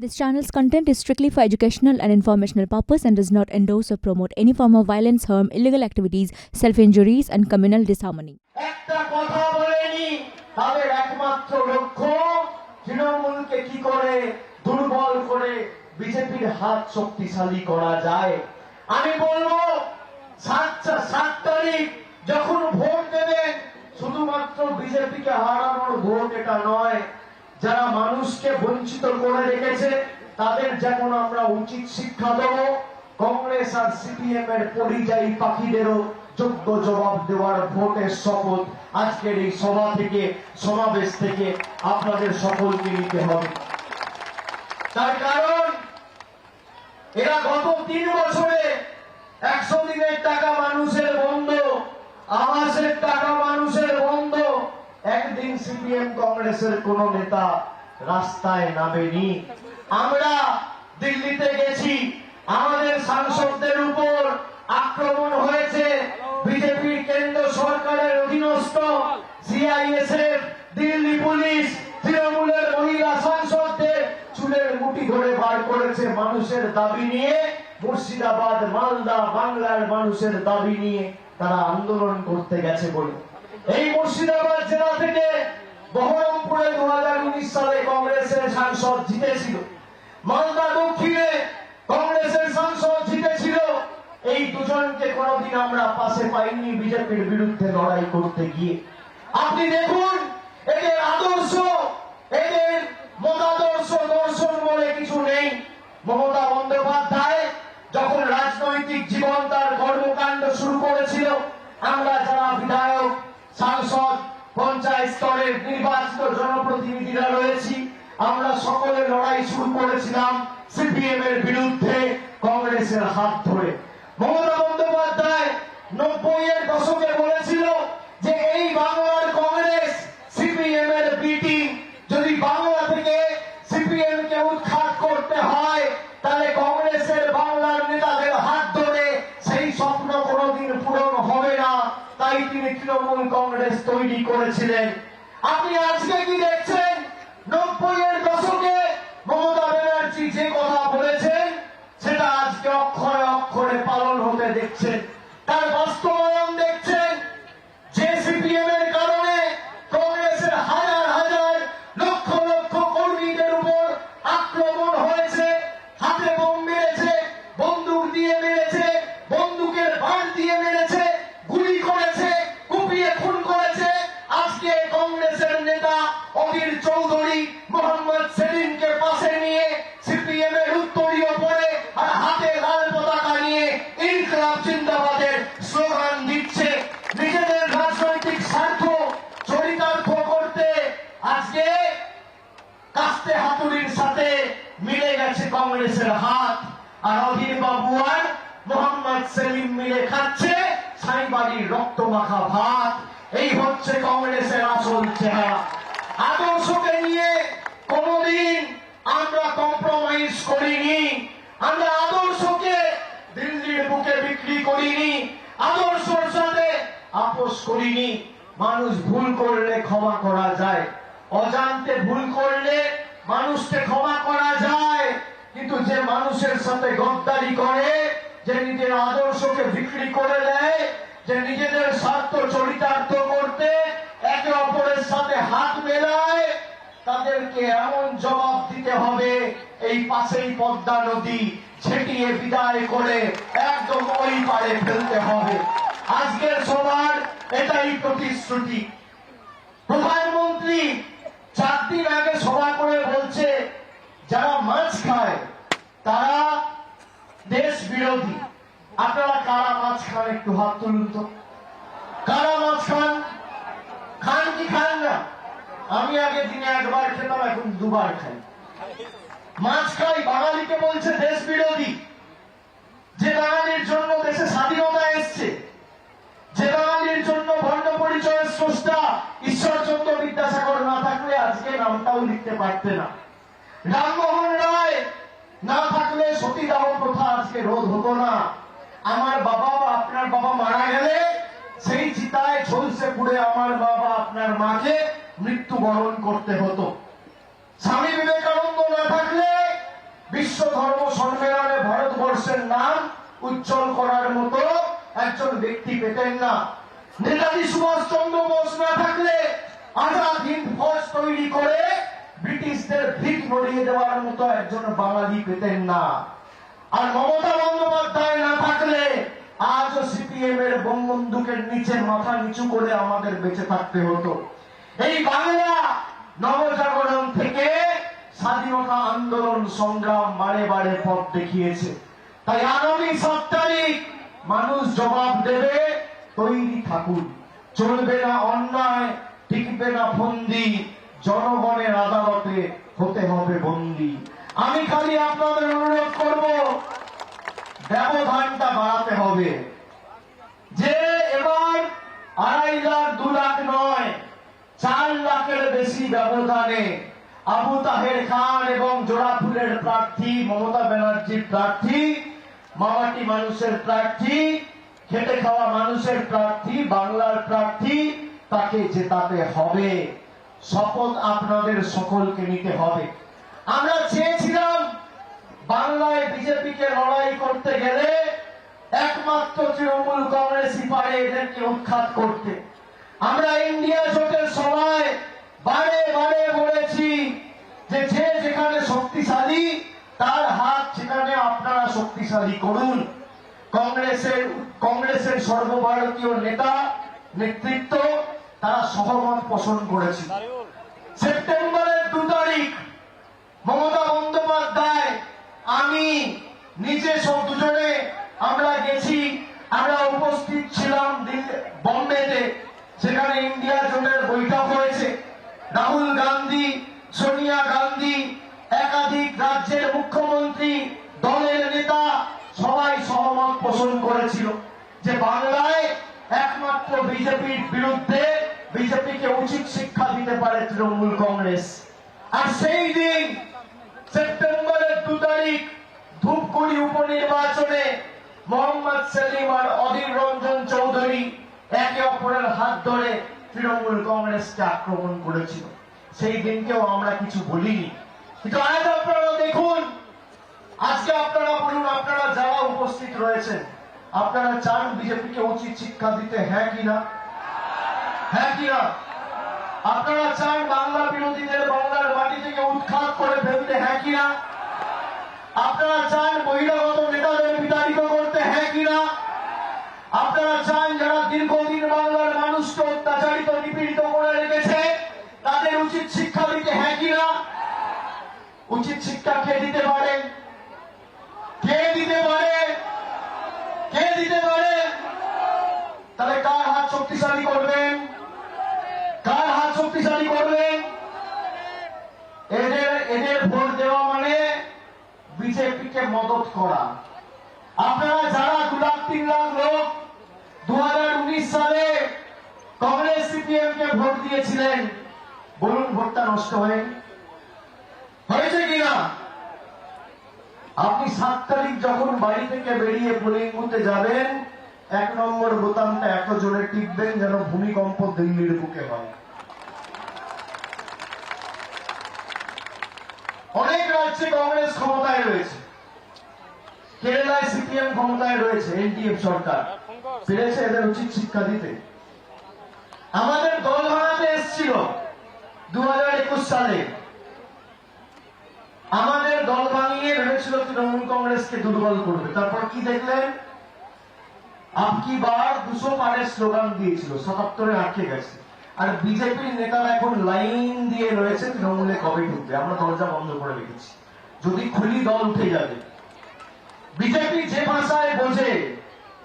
This channel's content is strictly for educational and informational purpose and does not endorse or promote any form of violence, harm, illegal activities, self-injuries, and communal disharmony. একটা কথা বলেনি তাদের একমাত্র লক্ষ্য তৃণমূলকে কি করে দুর্বল করে বিজেপির হাত শক্তিশালী করা যায় আমি বলবো সাত সাত তারিখ যখন ভোট দেবেন শুধুমাত্র বিজেপিকে হারানোর ভোট এটা নয় যারা মানুষকে বঞ্চিত করে রেখেছে, তাদের যেমন আমরা উচিত শিক্ষা দেব, কংগ্রেস আর সিপিএম এর পরিযায়ী পাখিদেরও যোগ্য জবাব দেওয়ার ভোটের শপথ আজকের এই সভা থেকে, সমাবেশ থেকে আপনাদের সকলকে নিতে হবে। তার কারণ, এরা গত তিন বছরে একশো দিনের টাকা মানুষের বন্ধ আবাসের টাকা সিপিএম কংগ্রেসের কোন নেতা রাস্তায় নামেনি। আমরা দিল্লিতে গেছি, আমাদের সাংসদদের উপর আক্রমণ হয়েছে, বিজেপির কেন্দ্র সরকারের অধীনস্থ সিআইএসএফ দিল্লি পুলিশ তৃণমূলের মহিলা সাংসদদের চুলের মুঠি ধরে বার করেছে মানুষের দাবি নিয়ে, মুর্শিদাবাদ, মালদা, বাংলার মানুষের দাবি নিয়ে তারা আন্দোলন করতে গেছে বলে। এই মুর্শিদাবাদ জেলা থেকে বহরমপুরে দু হাজার উনিশ সালে কংগ্রেসের সাংসদ জিতেছিল। মালদা দক্ষিণে কংগ্রেসের সাংসদ জিতেছিল। এই দুজনকে কোনোদিন আমরা পাশে পাইনি বিজেপির বিরুদ্ধে লড়াই করতে গিয়ে। আপনি দেখুন, এদের আদর্শ, এদের মতাদর্শ দর্শন বলে কিছু নেই। মমতা বন্দ্যোপাধ্যায় যখন রাজনৈতিক জীবন তার কর্মকাণ্ড শুরু করেছিল, আমরা যারা বিধায়ক, সাংসদ স্তরের নির্বাচিত জনপ্রতিনিধিরা রয়েছি। আমরা সকলে লড়াই শুরু করেছিলাম সিপিএম এর বিরুদ্ধে কংগ্রেসের হাত ধরে। মমতা বন্দ্যোপাধ্যায় নব্বই এর দশকে বলেছিল যে এই বাংলার কংগ্রেস সিপিএম এর বিটিং। যদি বাংলা থেকে সিপিএম কে উৎখাত করতে হয়, তাহলে কংগ্রেসের বাংলার নেতাদের হাত ধরে সেই স্বপ্ন কোনোদিন পূরণ হবে না। তাই তিনি তৃণমূল কংগ্রেস তৈরি করেছিলেন। আপনি আজকে কি দেখছেন? নব্বই এর দশকে মমতা ব্যানার্জি যে কথা বলেছেন, সেটা আজকে অক্ষরে অক্ষরে পালন হতে দেখছেন। কংগ্রেসের হাত আর অধীর বাবু আর মোহাম্মদ সেলিম মিলে খাচ্ছে সাইবাড়ির রক্ত মাখা ভাত। এই হচ্ছে কংগ্রেসের আসল চেহারা। আদর্শকে নিয়ে কোনদিন আমরা কম্প্রোমাইজ করিনি। আমরা আদর্শকে দিল্লির বুকে বিক্রি করিনি। আদর্শর সাথে আপোষ করিনি। মানুষ ভুল করলে ক্ষমা করা যায়। অজান্তে ভুল করলে মানুষকে ক্ষমা করা যায়। কিন্তু যে মানুষের সাথে গদ্দারি করে, যে নিজের আদর্শকে বিক্রি করে দেয়, যে নিজেদের স্বার্থ চরিতার্থ করতে একে অপরের সাথে হাত মেলায়, তাদেরকে এমন জবাব দিতে হবে, এই পাশেই পদ্মা নদী ছেটিয়ে বিদায় করে একদম ওই পারে ফেলতে হবে। আজকের সবার এটাই প্রতিশ্রুতি। প্রধানমন্ত্রী চার দিন আগে সভা করে বলছে, যারা মাছ খায় তারা দেশ বিরোধী। আপনারা কারা মাছ খান একটু হাত তুলুন তো। কারা মাছ খান খান কি খান না? আমি আগে দিনে একবার খেতাম, এখন দুবার খাই। মাছ খাই বাঙালিকে বলছে দেশ বিরোধী। যে বাঙালির জন্য দেশে স্বাধীনতা এসছে। যে বাঙালির জন্য বর্ণ পরিচয়ের স্রষ্টা ঈশ্বরচন্দ্র বিদ্যাসাগর না থাকলে আজকে নামটাও লিখতে পারতে না। না থাকলে সতীদাহ প্রথা আজকে রোধ হতো না। আমার বাবা বা আপনার বাবা মারা গেলে সেই চিতায় ঝলসে পুড়ে আমার বাবা আপনার মাকে মৃত্যুবরণ করতে হতো। স্বামী বিবেকানন্দ না থাকলে বিশ্ব ধর্ম সম্মেলনে ভারতবর্ষের নাম উজ্জ্বল করার মতো একজন ব্যক্তি পেতেন না। নেতাজি সুভাষ চন্দ্র বোস না থাকলে আজাদ হিন্দ ফৌজ তৈরি করে ব্রিটিশদের ভিত নড়িয়ে দেওয়ার মতো একজন বাঙালি পেতেন না। আর মমতা বন্দ্যোপাধ্যায় না থাকলে আজও সিপিএম এর বঙ্গবন্ধুকের নিচে মাথা নিচু করে আমাদের বেঁচে থাকতে হতো। এই বাংলা নবজাগরণ থেকে স্বাধীনতা আন্দোলন সংগ্রাম বারে বারে পথ দেখিয়েছে। তাই আগামী সাত তারিখ মানুষ জবাব দেবে, তৈরি থাকুন। চলবে না অন্যায়, টিকবে না ফন্দি জনগণের আদালতে হতে হবে বন্দী। আমি খালি আপনাদের অনুরোধ করব, ব্যবধানটা বাড়াতে হবে। যে এবার আড়াই লাখ, দু লাখ নয়, চার লাখের বেশি ব্যবধানে আবু তাহের খান এবং জোড়াফুলের প্রার্থী, মমতা ব্যানার্জির প্রার্থী, মামাটি মানুষের প্রার্থী, খেটে খাওয়া মানুষের প্রার্থী, বাংলার প্রার্থী, তাকে জেতাতে হবে। শপথ আপনাদের সকলকে নিতে হবে। আমরা চেয়েছিলাম বাংলায় বিজেপিকে লড়াই করতে গেলে একমাত্র তৃণমূল কংগ্রেসই পারে এদেরকে উৎখাত করতে। আমরা ইন্ডিয়া জোটের সময় বারে বারে বলেছি যে যে যেখানে শক্তিশালী, তার হাত সেখানে আপনারা শক্তিশালী করুন। কংগ্রেসের কংগ্রেসের সর্বভারতীয় নেতা, নেতৃত্ব তারা সহমত পোষণ করেছে। সেপ্টেম্বরের দু তারিখ মমতা বন্দ্যোপাধ্যায় আমি নিজে সব দুজনে আমরা গেছি আমরা উপস্থিত ছিলাম বোম্বেতে সেখানে ইন্ডিয়া জোটের বৈঠক হয়েছে। রাহুল গান্ধী সোনিয়া গান্ধী একাধিক রাজ্যের মুখ্যমন্ত্রী দলের নেতা সবাই সহমত পোষণ করেছিল। যে বাংলায় একমাত্র বিজেপির বিরুদ্ধে বিজেপিকে উচিত শিক্ষা দিতে পারে তৃণমূল কংগ্রেস। আর সেই দিন, সেপ্টেম্বরের দু তারিখ, ধূপগুড়ি উপনির্বাচনে মোহাম্মদ সেলিম আর অধীর রঞ্জন চৌধুরী একে অপরের হাত ধরে তৃণমূল কংগ্রেসকে আক্রমণ করেছিল। সেই দিনকেও আমরা কিছু বলিনি কিন্তু আজ আপনারা দেখুন, আজকে আপনারা বলুন, আপনারা যারা উপস্থিত রয়েছেন, আপনারা চান বিজেপিকে উচিত শিক্ষা দিতে হ্যাঁ কিনা হ্যাঁ কিনা আপনারা চান বাংলা বিরোধীদের বাংলার মাটি থেকে উৎখাত করে ফেলতে হ্যাঁ কিনা আপনারা চান বহিরাগত নেতাদের বিতাড়িত করতে হ্যাঁ কিনা আপনারা চান যারা দীর্ঘদিন বাংলার মানুষকে অত্যাচারিত, নিপীড়িত করে রেখেছে, তাদের উচিত শিক্ষা দিতে হ্যাঁ কিনা উচিত শিক্ষা কে দিতে পারে? কে দিতে পারে? কে দিতে পারে? তাহলে কার হাত শক্তিশালী করবেন কার হাত শক্তিশালী করবেন এদের এদের ভোট দেওয়া মানে বিজেপিকে মদত করা। আপনারা যারা দু লাখ তিন লাখ লোক দু হাজার উনিশ সালে কংগ্রেস সিপিএম কে ভোট দিয়েছিলেন, বলুন ভোটটা নষ্ট হয়নি হয়েছে কিনা? আপনি সাত তারিখ যখন বাড়ি থেকে বেরিয়ে পোলিং বুথে যাবেন, এক নম্বর বোতামটা এত জোরে টিপবেন যেন ভূমিকম্প দিল্লির বুকে হয়। অনেক রাজ্যে কংগ্রেস ক্ষমতায় রয়েছে। কেরালায় সিপিএম ক্ষমতায় রয়েছে এনডিএফ সরকার। পেরেছে এদের উচিত শিক্ষা দিতে। আমাদের দল ভাঙাতে এসেছিল দু হাজার একুশ সালে। আমাদের দল ভাঙিয়ে ভেবেছিল তৃণমূল কংগ্রেসকে দুর্বল করবে। তারপর কি দেখলেন? আপকি বার দুশো পারের স্লোগান দিয়েছিল, সাতাত্তরে আটকে গেছে। আর বিজেপির নেতারা এখন লাইন দিয়ে রয়েছে তৃণমূলে কবে ঢুকবে? আমরা দরজা বন্ধ করে রেখেছি। যদি খুলি দল উঠে যাবে। বিজেপি যে ভাষায় বোঝে,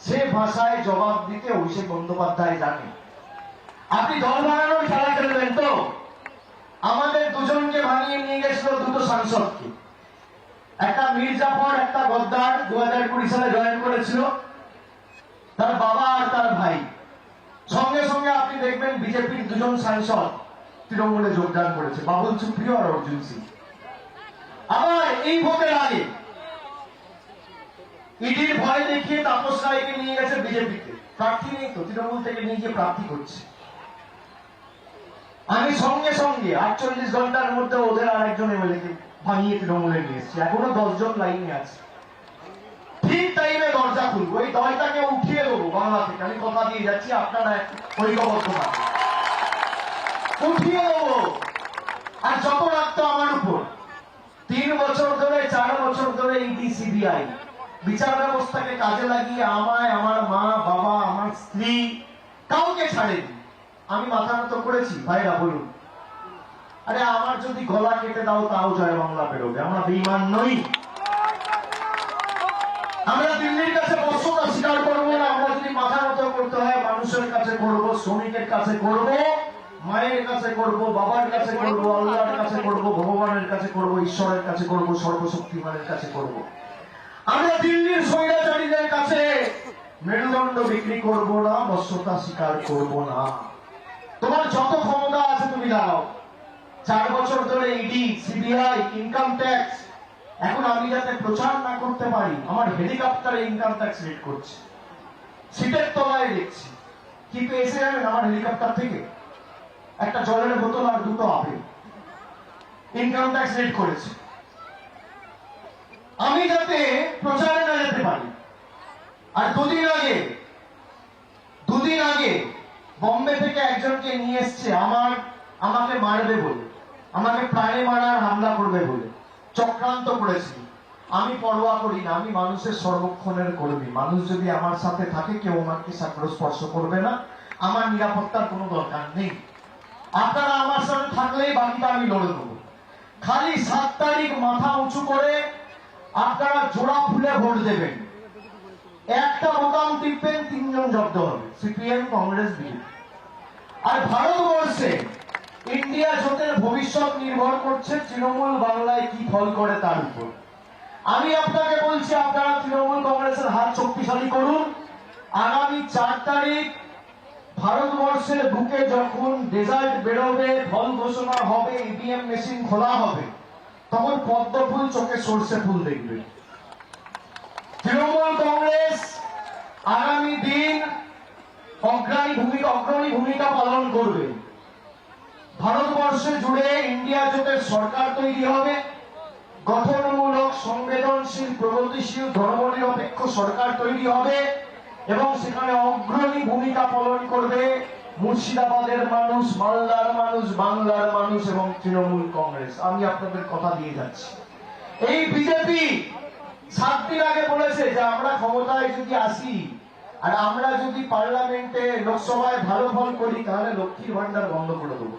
সে ভাষায় জবাব দিতে অভিষেক বন্দ্যোপাধ্যায় জানে। আপনি দল বানানোর খেলা খেলবেন তো? আমাদের দুজনকে ভাঙিয়ে নিয়ে গেছিল দুটো সাংসদকে। একটা মির্জাফর একটা গদ্দার, দু হাজার কুড়ি সালে জয়েন করেছিল তার বাবা আর তার ভাই সঙ্গে সঙ্গে আপনি দেখবেন বিজেপির দুজন সাংসদ তৃণমূলে যোগদান করেছে, বাবুল সুপ্রিয় আর অর্জুন সিং। আবার এই ভোটের আগে ইডির ভয় দেখিয়ে তাপস রায়কে নিয়ে গেছে বিজেপিতে। প্রার্থী নেই তো, তৃণমূল থেকে নিয়ে গিয়ে প্রার্থী করছে। আমি সঙ্গে সঙ্গে আটচল্লিশ ঘণ্টার মধ্যে ওদের আরেকজন এমএলএ কে ভাঙিয়ে তৃণমূলে নিয়ে এসেছি। এখনও দশজন লাইনে আছে। ঠিক টাইমে দরজা খুলবো, এই দরজাকে উঠিয়ে দেবো বাংলা থেকে আমি কথা দিয়ে যাচ্ছি, আপনারা ঐক্যবদ্ধ থাকুন। উঠিয়ে দেবো। আর যত রাখতো আমার উপর। তিন বছর ধরে, চার বছর ধরে ইডি সিবিআই বিচার ব্যবস্থাকে কাজে লাগিয়ে আমায়, আমার মা, বাবা, আমার স্ত্রী কাউকে ছাড়েনি। আমি মাথা নত করেছি, ভাইরা বলুন। আরে আমার যদি গলা কেটে দাও, তাও জয় বাংলা বেরোবে। আমরা বেইমান নই। আমরা দিল্লির কাছে বর্ষতা স্বীকার করব না, আমরা যদি মাথা নত করতে হয়, মানুষের কাছে করব, শ্রমিকের কাছে করব, মায়ের কাছে করব, বাবার কাছে করব, আল্লাহর কাছে করব, ভগবানের কাছে করব, ঈশ্বরের কাছে করব, সর্বশক্তিমানের কাছে করব। আমরা দিল্লির স্বৈরাচারীদের কাছে মেরুদণ্ড বিক্রি করব না বর্ষতা স্বীকার করব না। তোমার যত ক্ষমতা আছে তুমি দাও। চার বছর ধরে ইডি সিবিআই ইনকাম ট্যাক্স এখন আমি যাতে প্রচার না করতে পারি, আমার হেলিকপ্টারে ইনকাম ট্যাক্স রেট করছে। সিটের তলায় দেখছি। কি পেয়েছে জানেন আমার হেলিকপ্টার থেকে? একটা জলের বোতল আর দুটো আপেল। ইনকাম ট্যাক্স রেট করেছে। আমি যাতে প্রচারে না যেতে পারি, আর দুদিন আগে দুদিন আগে বম্বে থেকে একজনকে নিয়ে এসছে, আমার, আমাকে মারবে বলে, আমাকে প্রাণে মারার হামলা করবে বলে। চক্রান্ত করেছি। আমি পরোয়া করি না, আমি মানুষের সর্বক্ষণের কর্মী। মানুষ যদি আমার সাথে থাকে, কেউ আমাকে সাগ্র স্পর্শ করবে না। আমার নিরাপত্তার কোনো দরকার নেই। আপনারা আমার সাথে থাকলেই বাকিটা আমি লড়ে দেবো খালি সাত তারিখ মাথা উঁচু করে আপনারা জোড়া ফুলে ভোট দেবেন। একটা বোতাম টিপবেন, তিনজন জব্দ হবে। CPM, Congress, BJP. আর ভারতবর্ষে ইন্ডিয়া জোটের ভবিষ্যৎ নির্ভর করছে, তৃণমূল বাংলায় কি ফল করে তার উপর। আমি আপনাকে বলছি, আপনারা তৃণমূল কংগ্রেসের হাত শক্তিশালী করুন। আগামী চার তারিখ ভারতবর্ষের বুকে যখন রেজাল্ট বেরোবে, ফল ঘোষণা হবে ইভিএম মেশিন খোলা হবে, তখন পদ্ম ফুল চোখে সর্ষে ফুল দেখবে। তৃণমূল কংগ্রেস আগামী দিন অগ্রণী ভূমিকা অগ্রণী ভূমিকা পালন করবে। ভারতবর্ষে জুড়ে ইন্ডিয়া জোটের সরকার তৈরি হবে। গঠনমূলক, সংবেদনশীল, প্রগতিশীল, ধর্মনিরপেক্ষ সরকার তৈরি হবে এবং সেখানে অগ্রণী ভূমিকা পালন করবে মুর্শিদাবাদের মানুষ, মালদার মানুষ, বাংলার মানুষ এবং তৃণমূল কংগ্রেস। আমি আপনাদের কথা দিয়ে যাচ্ছি। এই বিজেপি সাত দিন আগে বলেছে যে আমরা ক্ষমতায় যদি আসি আর আমরা যদি পার্লামেন্টে, লোকসভায় ভালো ফল করি, তাহলে লক্ষ্মীর ভান্ডার বন্ধ করে দেবো।